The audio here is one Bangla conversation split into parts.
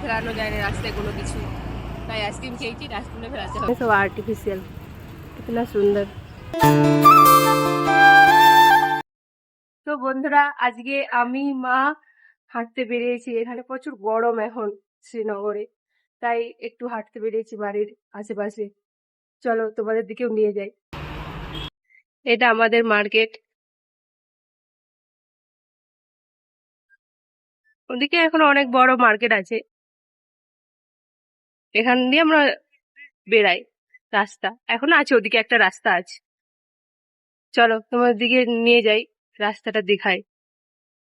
ফেরানো যায় না রাস্তায় কোনো কিছু। তাই আইসক্রিম খেয়েছি ডাস্টবিনে ফেরাতে হবে। সব আর্টিফিশিয়াল কিতনা সুন্দর। তো বন্ধুরা আজকে আমি মা হাঁটতে বেরিয়েছি। এখানে প্রচুর গরম এখন শ্রীনগরে তাই একটু হাঁটতে বেরিয়েছি বাড়ির আশেপাশে। চলো তোমাদের দিকেও নিয়ে যাই। এটা আমাদের মার্কেট। ওদিকে এখন অনেক বড় মার্কেট আছে। এখান দিয়ে আমরা বেড়াই রাস্তা। এখনও আছে, ওদিকে একটা রাস্তা আছে। চলো তোমার দিকে নিয়ে যাই, রাস্তাটা দেখাই।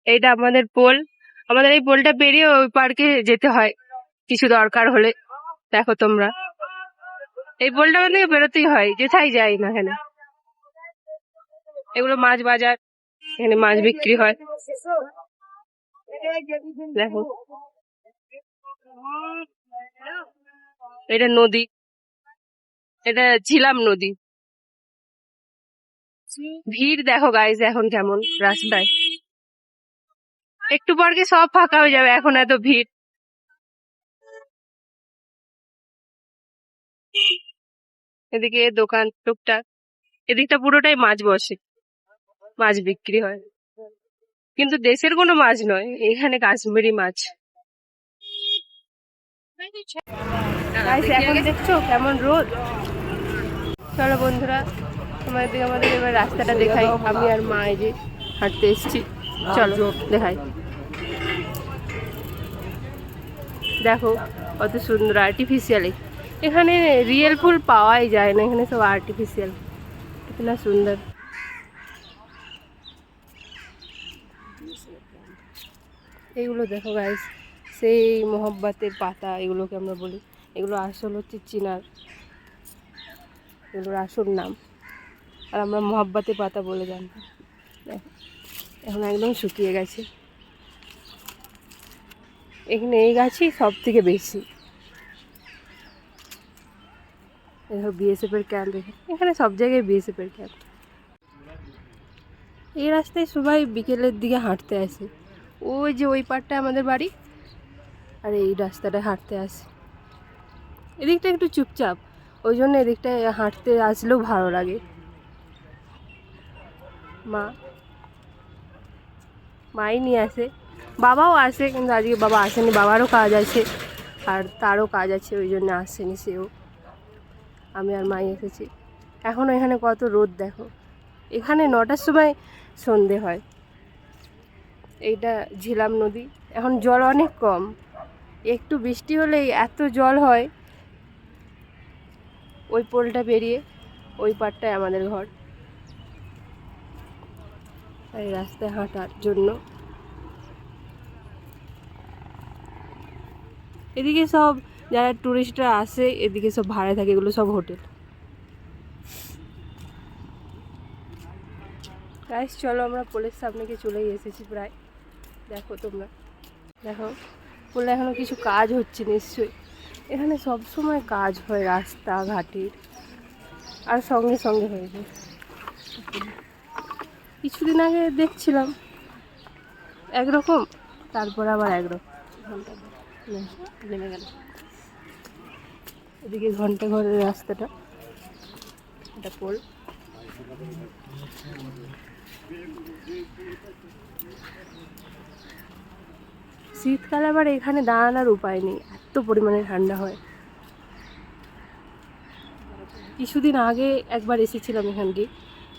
এটা আমাদের পোল। আমাদের এই পোলটা পেরিয়ে ওই পার্কে যেতে হয়, কিছু দরকার হলে। দেখো তোমরা। এই পোলটা থেকে বেরোতেই হয়, যেথায় যাই না এখানে এগুলো মাছ বাজার, এখানে মাছ বিক্রি হয়। দেখো। এটা নদী। এটা ঝিলাম নদী। ভিড় দেখো গাইজ এখন কেমন রাস্তায়। একটু পর কি সব ফাঁকা হয়ে যাবে, এখন এত ভিড়। এদিকে দোকান, টুকটাক। এদিকটা পুরোটাই মাছ বসে। মাছ বিক্রি হয়। কিন্তু দেশের কোনো মাছ নয়, এখানে কাশ্মীরি মাছ। এখন দেখছ কেমন রোদ? চলো বন্ধুরা তোমাদের আমাদের এবার রাস্তাটা দেখাই। আমি আর মা এই যে হাঁটতে এসেছি। চলো দেখাই। দেখো কত সুন্দর আর্টিফিশিয়ালি এখানে রিয়েল ফুল পাওয়াই যায় না এখানে সব আর্টিফিশিয়াল কিতনা সুন্দর। এইগুলো দেখো গাইস সেই মোহব্বতের পাতা এগুলোকে আমরা বলি। এগুলো আসল হচ্ছে চিনার, এগুলোর আসল নাম। আর আমরা মোহাব্বতের পাতা বলে জানতাম। এখন একদম শুকিয়ে গেছে। এখানে এই গাছই সব থেকে বেশি দেখো বিএসএফ এর ক্যাম্প এখানে সব জায়গায় বিএসএফ এর ক্যাম্প এই রাস্তায় সবাই বিকেলের দিকে হাঁটতে আসে। ওই যে ওই পারটা আমাদের বাড়ি, আর এই রাস্তাটায় হাঁটতে আসে। এদিকটা একটু চুপচাপ। ওই জন্য এদিকটায় হাঁটতে আসলেও ভালো লাগে। মা। মাই নিয়ে আসে। বাবাও আসে, কিন্তু আজকে বাবা আসেনি। বাবারও কাজ আছে, আর তারও কাজ আছে, ওই জন্য আসেনি সেও। আমি আর মাই এসেছি। এখনও এখানে কত রোদ, দেখো। এখানে নটার সময় সন্ধে হয়। এইটা ঝিলাম নদী। এখন জল অনেক কম। একটু বৃষ্টি হলেই এত জল হয় ওই পোলটা পেরিয়ে ওই পারটায় আমাদের ঘর। এই রাস্তায় হাঁটার জন্য। এদিকে সব যারা টুরিস্টরা আসে, এদিকে সব ভাড়ায় থাকে, এগুলো সব হোটেল। গাইস চলো আমরা পোলের সামনে গিয়ে চলেই এসেছি প্রায়। দেখো তোমরা। দেখো, পোলে এখনও কিছু কাজ হচ্ছে নিশ্চয়ই। এখানে সব সময় কাজ হয় রাস্তা রাস্তাঘাটের আর সঙ্গে সঙ্গে হয়ে যায়। কিছুদিন আগে দেখছিলাম, একরকম, তারপর আবার একরকম। নেমে গেল এদিকে ঘণ্টা ঘরের রাস্তাটা, এটা পোল। শীতকালে আবার এখানে দাঁড়ানোর উপায় নেই, এত পরিমাণে ঠান্ডা হয়। কিছুদিন আগে একবার এসেছিলাম এখান দিয়ে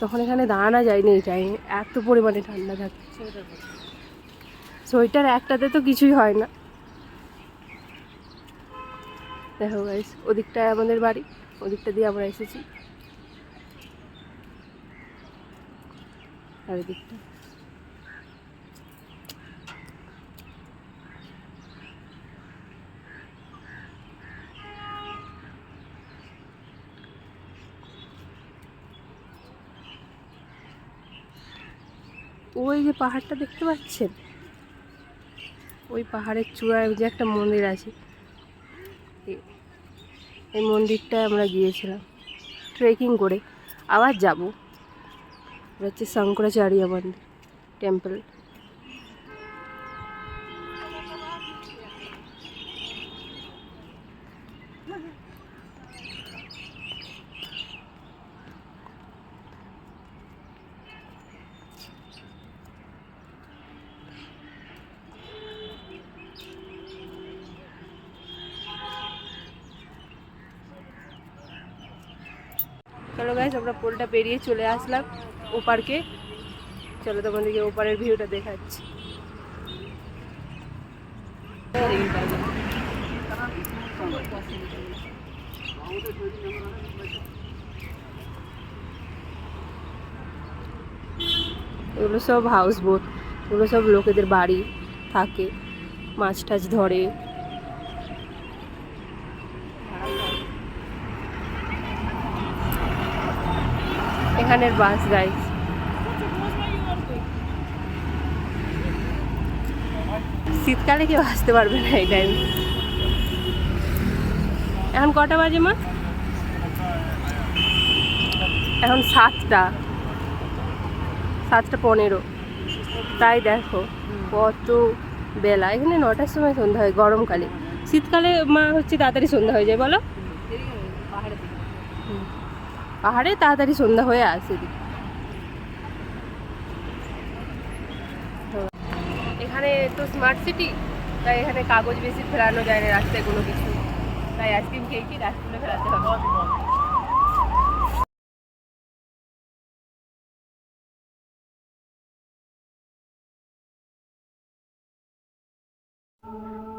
তখন এখানে দাঁড়ানো যায়নি এই টাইমে এত পরিমাণে ঠান্ডা থাকে। সোয়েটার একটাতে তো কিছুই হয় না। দেখো গাইস ওদিকটায় আমাদের বাড়ি, ওদিকটা দিয়ে আমরা এসেছি। আর ওদিকটা ওই যে পাহাড়টা দেখতে পাচ্ছেন? ওই পাহাড়ের চূড়ায় যে একটা মন্দির আছে। এই মন্দিরটায় আমরা গিয়েছিলাম। ট্রেকিং করে। আবার যাব। হচ্ছে শঙ্করাচার্য মন্দির, টেম্পল। চলো গাইস আমরা পোলটা পেরিয়ে চলে আসলাম ওপারকে। চলো তোমাদেরকে ওপারের ভিউটা দেখাচ্ছি। এগুলো সব হাউস বোট এগুলো সব লোকেদের বাড়ি থাকে মাছ টাছ ধরে। এখানের বাস গাইস শীতকালে কেউ আসতে পারবে না এই টাইম এখন কটা বাজে, মা? এখন সাতটা। সাতটা পনেরো। তাই দেখো, কত বেলা। এখানে নটার সময় সন্ধ্যা হয়, গরমকালে। শীতকালে, মা, হচ্ছে তাড়াতাড়ি সন্ধ্যা হয়ে যায়, বলো। পাহাড়ে তাড়াতাড়ি সন্ধ্যা হয়ে আসে। এখানে তো স্মার্ট সিটি তাই এখানে কাগজ বেশি ফেরানো যায় না রাস্তায় কোনো কিছু। তাই আইসক্রিম খেয়ে কি ডাস্টবিনে ফেরাতে হবে।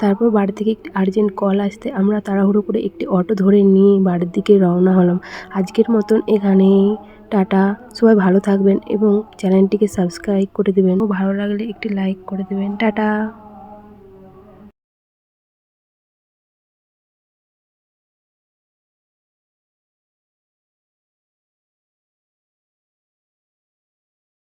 তারপর বাড়ি থেকে একটি আর্জেন্ট কল আসতে আমরা তাড়াহুড়ো করে একটি অটো ধরে নিয়ে বাড়ির দিকে রওনা হলাম। আজকের মতন এখানেই। টাটা। সবাই ভালো থাকবেন এবং চ্যানেলটিকে সাবস্ক্রাইব করে দেবেন। ভালো লাগলে একটি লাইক করে দেবেন। টাটা।